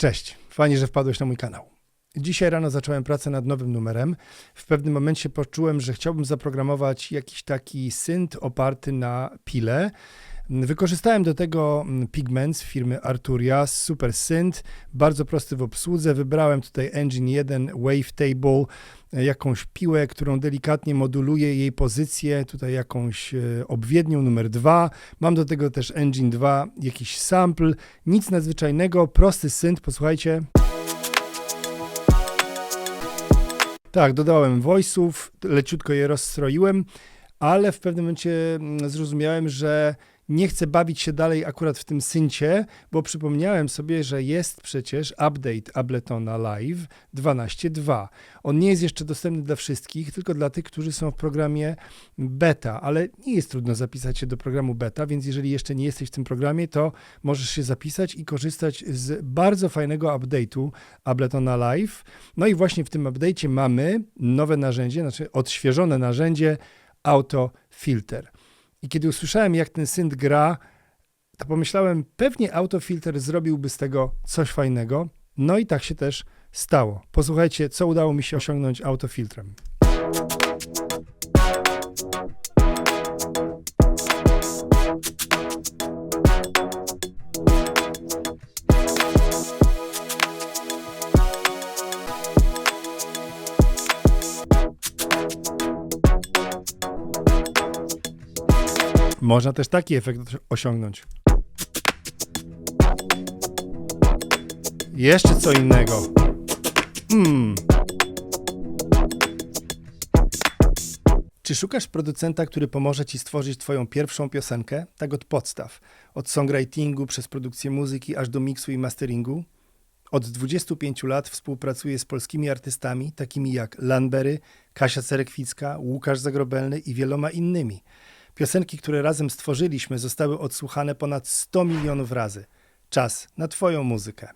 Cześć, fajnie, że wpadłeś na mój kanał. Dzisiaj rano zacząłem pracę nad nowym numerem. W pewnym momencie poczułem, że chciałbym zaprogramować jakiś taki synth oparty na pile. Wykorzystałem do tego mm, Pigments firmy Arturia, super synth, bardzo prosty w obsłudze. Wybrałem tutaj Engine 1 Wavetable, e, jakąś piłę, którą delikatnie moduluje jej pozycję, tutaj jakąś e, obwiednią numer 2. Mam do tego też Engine 2, jakiś sample, nic nadzwyczajnego, prosty synth, posłuchajcie. Tak, dodałem voice'ów, leciutko je rozstroiłem, ale w pewnym momencie mm, zrozumiałem, że nie chcę bawić się dalej akurat w tym syncie, bo przypomniałem sobie, że jest przecież update Abletona Live 12.2. On nie jest jeszcze dostępny dla wszystkich, tylko dla tych, którzy są w programie beta, ale nie jest trudno zapisać się do programu beta, więc jeżeli jeszcze nie jesteś w tym programie, to możesz się zapisać i korzystać z bardzo fajnego update'u Abletona Live. No i właśnie w tym update'cie mamy nowe narzędzie, znaczy odświeżone narzędzie Auto Filter. I kiedy usłyszałem, jak ten synth gra, to pomyślałem, pewnie autofilter zrobiłby z tego coś fajnego. No i tak się też stało. Posłuchajcie, co udało mi się osiągnąć autofiltrem. Można też taki efekt osiągnąć. Jeszcze co innego. Hmm. Czy szukasz producenta, który pomoże ci stworzyć twoją pierwszą piosenkę? Tak od podstaw. Od songwritingu przez produkcję muzyki aż do miksu i masteringu? Od 25 lat współpracuję z polskimi artystami, takimi jak Lanbery, Kasia Cerekwicka, Łukasz Zagrobelny i wieloma innymi. Piosenki, które razem stworzyliśmy, zostały odsłuchane ponad 100 milionów razy. Czas na Twoją muzykę.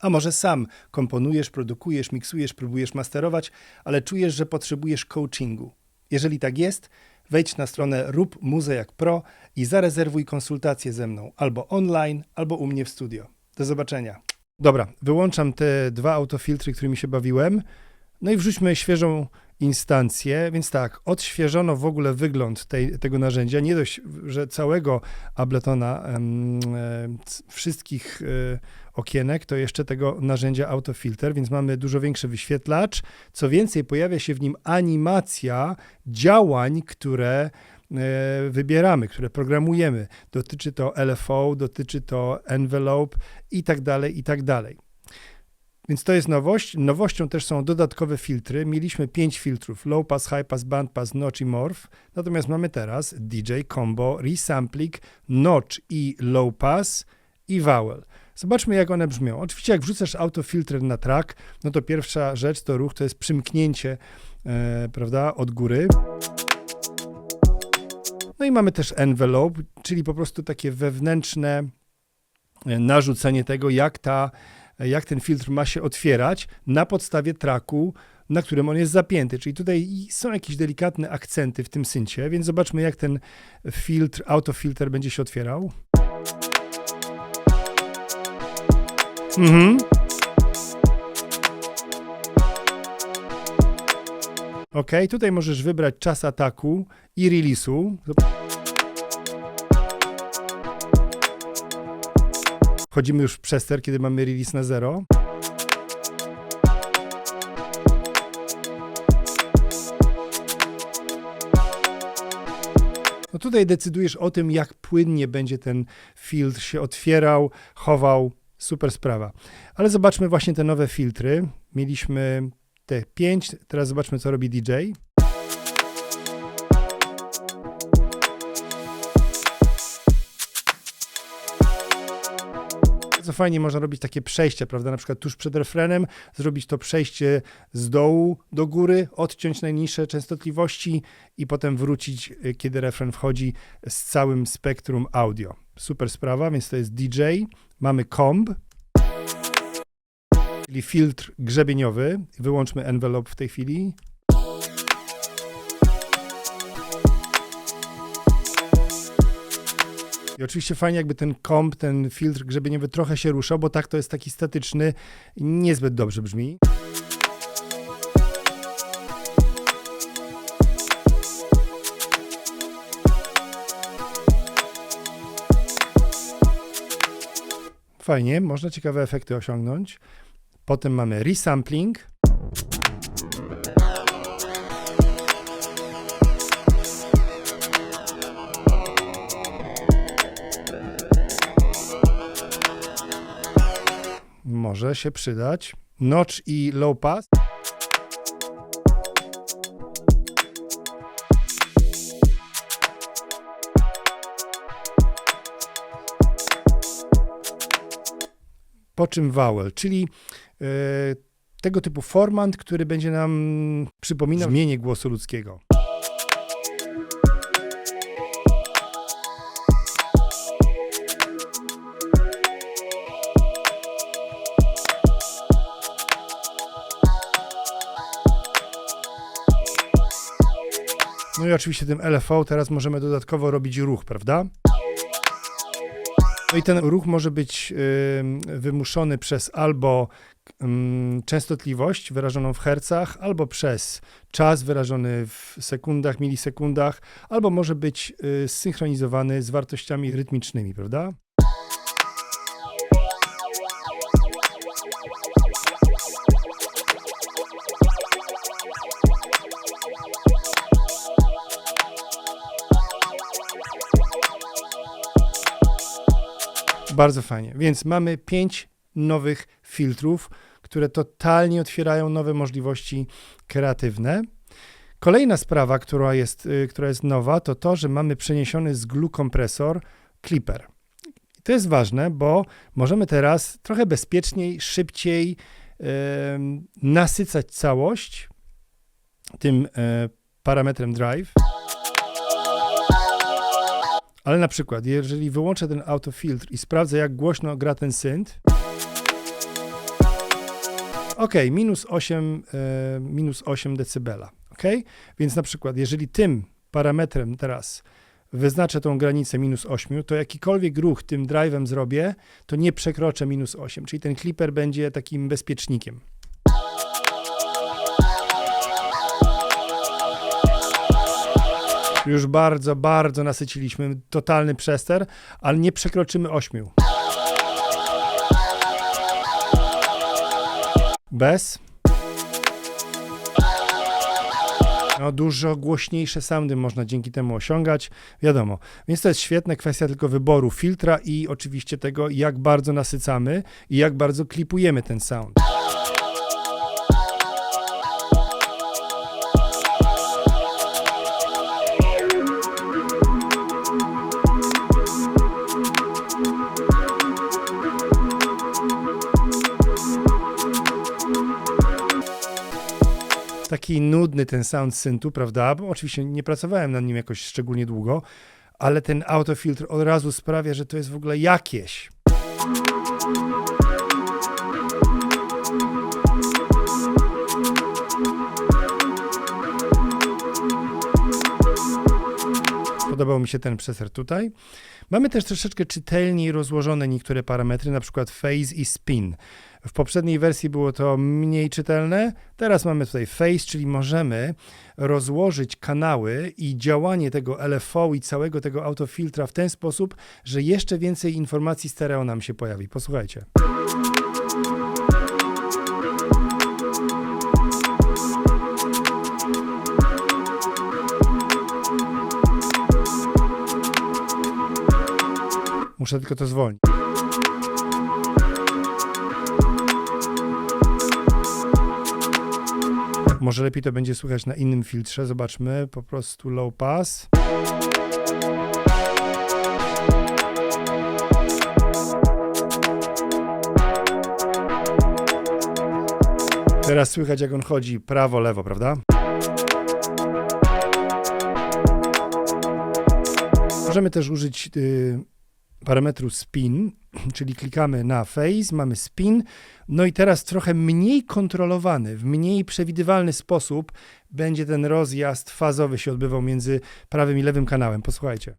A może sam komponujesz, produkujesz, miksujesz, próbujesz masterować, ale czujesz, że potrzebujesz coachingu. Jeżeli tak jest, wejdź na stronę Rób Muze jak Pro i zarezerwuj konsultację ze mną albo online, albo u mnie w studio. Do zobaczenia. Dobra, wyłączam te dwa autofiltry, którymi się bawiłem. No i wrzućmy świeżą instancję, więc tak, odświeżono w ogóle wygląd tej, tego narzędzia. Nie dość, że całego Abletona, e, wszystkich e, okienek, to jeszcze tego narzędzia autofilter, więc mamy dużo większy wyświetlacz. Co więcej, pojawia się w nim animacja działań, które e, wybieramy, które programujemy. Dotyczy to LFO, dotyczy to envelope i tak dalej, i tak dalej. Więc to jest nowość. Nowością też są dodatkowe filtry. Mieliśmy pięć filtrów: low pass, high pass, band pass, notch i morph. Natomiast mamy teraz DJ, combo, resampling, notch i low pass i vowel. Zobaczmy, jak one brzmią. Oczywiście, jak wrzucasz autofiltr na track, no to pierwsza rzecz to ruch, to jest przymknięcie, e, prawda, od góry. No i mamy też envelope, czyli po prostu takie wewnętrzne e, narzucenie tego, jak ta jak ten filtr ma się otwierać na podstawie traku, na którym on jest zapięty. Czyli tutaj są jakieś delikatne akcenty w tym syncie, więc zobaczmy, jak ten filtr, autofilter będzie się otwierał. Mhm. Ok, tutaj możesz wybrać czas ataku i release'u. Wchodzimy już w przester, kiedy mamy release na zero. No tutaj decydujesz o tym, jak płynnie będzie ten filtr się otwierał, chował. Super sprawa. Ale zobaczmy właśnie te nowe filtry. Mieliśmy te pięć, teraz zobaczmy, co robi DJ. Bardzo fajnie można robić takie przejścia, prawda? Na przykład tuż przed refrenem zrobić to przejście z dołu do góry, odciąć najniższe częstotliwości i potem wrócić, y, kiedy refren wchodzi z całym spektrum audio. Super sprawa, więc to jest DJ. Mamy comb, czyli filtr grzebieniowy. Wyłączmy envelope w tej chwili. I oczywiście fajnie jakby ten komp, ten filtr grzebieniowy trochę się ruszał, bo tak to jest taki statyczny niezbyt dobrze brzmi. Fajnie, można ciekawe efekty osiągnąć. Potem mamy resampling. Może się przydać. Notch i low pass. Po czym vowel, czyli e, tego typu formant, który będzie nam przypominał brzmienie głosu ludzkiego. No i oczywiście tym LFO teraz możemy dodatkowo robić ruch, prawda? No i ten ruch może być y, wymuszony przez albo y, częstotliwość wyrażoną w hercach, albo przez czas wyrażony w sekundach, milisekundach, albo może być y, zsynchronizowany z wartościami rytmicznymi, prawda? Bardzo fajnie. Więc mamy pięć nowych filtrów, które totalnie otwierają nowe możliwości kreatywne. Kolejna sprawa, która jest, y, która jest nowa, to to, że mamy przeniesiony z glue kompresor Clipper. To jest ważne, bo możemy teraz trochę bezpieczniej, szybciej yy, nasycać całość tym yy, parametrem drive. Ale na przykład, jeżeli wyłączę ten autofiltr i sprawdzę, jak głośno gra ten synth, ok, minus 8, e, minus 8 decybela, ok? Więc na przykład, jeżeli tym parametrem teraz wyznaczę tą granicę minus 8, to jakikolwiek ruch tym drive'em zrobię, to nie przekroczę minus 8, czyli ten clipper będzie takim bezpiecznikiem. Już bardzo, bardzo nasyciliśmy totalny przester, ale nie przekroczymy 8. Bez. No, dużo głośniejsze soundy można dzięki temu osiągać, wiadomo. Więc to jest świetna kwestia tylko wyboru filtra i oczywiście tego, jak bardzo nasycamy i jak bardzo klipujemy ten sound. Taki nudny ten sound syntu, prawda? Bo oczywiście nie pracowałem nad nim jakoś szczególnie długo, ale ten autofiltr od razu sprawia, że to jest w ogóle jakieś. Podobał mi się ten przeser tutaj. Mamy też troszeczkę czytelniej rozłożone niektóre parametry, na przykład phase i spin. W poprzedniej wersji było to mniej czytelne, teraz mamy tutaj phase, czyli możemy rozłożyć kanały i działanie tego LFO i całego tego autofiltra w ten sposób, że jeszcze więcej informacji stereo nam się pojawi. Posłuchajcie. Muszę tylko to zwolnić. Może lepiej to będzie słychać na innym filtrze. Zobaczmy, po prostu low pass. Teraz słychać, jak on chodzi prawo, lewo, prawda? Możemy też użyć y, parametru spin, czyli klikamy na phase, mamy spin, no i teraz trochę mniej kontrolowany, w mniej przewidywalny sposób będzie ten rozjazd fazowy się odbywał między prawym i lewym kanałem. Posłuchajcie.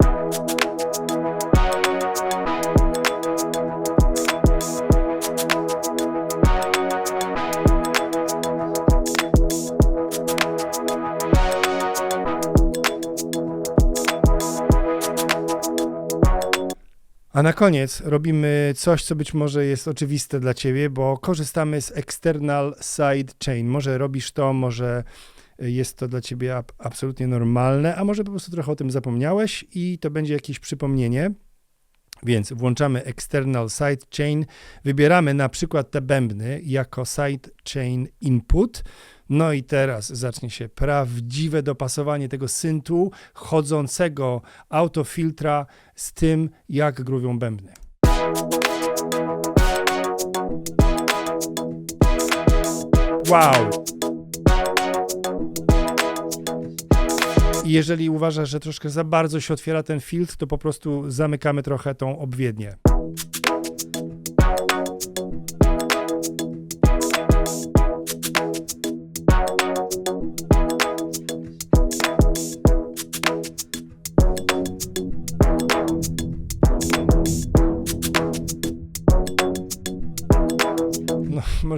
A na koniec robimy coś, co być może jest oczywiste dla ciebie, bo korzystamy z external side chain. Może robisz to, może jest to dla ciebie ab- absolutnie normalne, a może po prostu trochę o tym zapomniałeś i to będzie jakieś przypomnienie. Więc włączamy external side chain, wybieramy na przykład te bębny jako side chain input. No i teraz zacznie się prawdziwe dopasowanie tego syntu chodzącego autofiltra z tym, jak gruwią bębny. Wow! I jeżeli uważasz, że troszkę za bardzo się otwiera ten filtr, to po prostu zamykamy trochę tą obwiednię.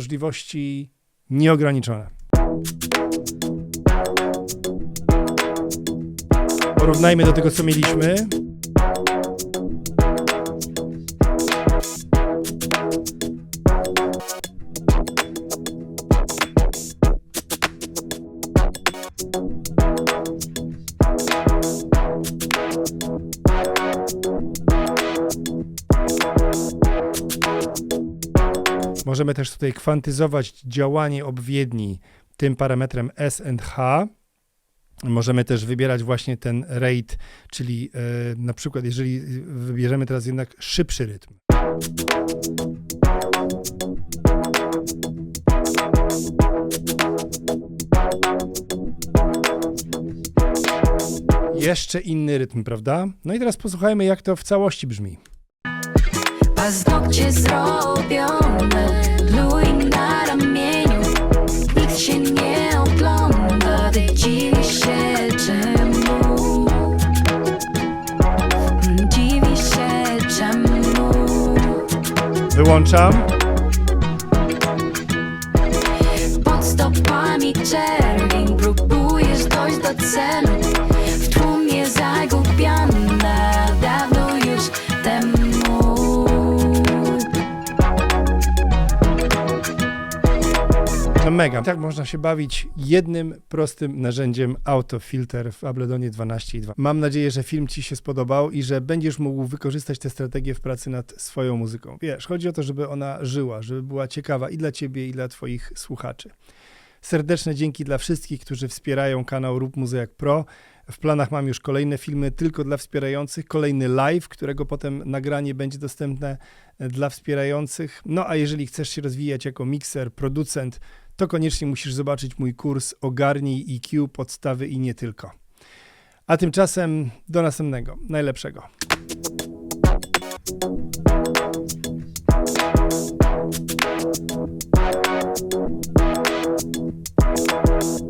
Możliwości nieograniczone. Porównajmy do tego, co mieliśmy. Możemy też tutaj kwantyzować działanie obwiedni tym parametrem S and H. Możemy też wybierać właśnie ten rate, czyli e, na przykład, jeżeli wybierzemy teraz jednak szybszy rytm. Jeszcze inny rytm, prawda? No i teraz posłuchajmy, jak to w całości brzmi. Paznokcie zrobione, bluing na ramieniu. Nikt się nie ogląda, ty dziwisz się czemu. Dziwisz się czemu. Wyłączam. Pod stopami czerwień próbujesz dojść do celu No mega. Tak można się bawić jednym prostym narzędziem autofilter w Abledonie 12.2. Mam nadzieję, że film Ci się spodobał i że będziesz mógł wykorzystać tę strategię w pracy nad swoją muzyką. Wiesz, chodzi o to, żeby ona żyła, żeby była ciekawa i dla Ciebie, i dla Twoich słuchaczy. Serdeczne dzięki dla wszystkich, którzy wspierają kanał Rób Muzy jak Pro. W planach mam już kolejne filmy tylko dla wspierających, kolejny live, którego potem nagranie będzie dostępne dla wspierających. No a jeżeli chcesz się rozwijać jako mikser, producent, to koniecznie musisz zobaczyć mój kurs Ogarnij EQ, podstawy i nie tylko. A tymczasem do następnego, najlepszego.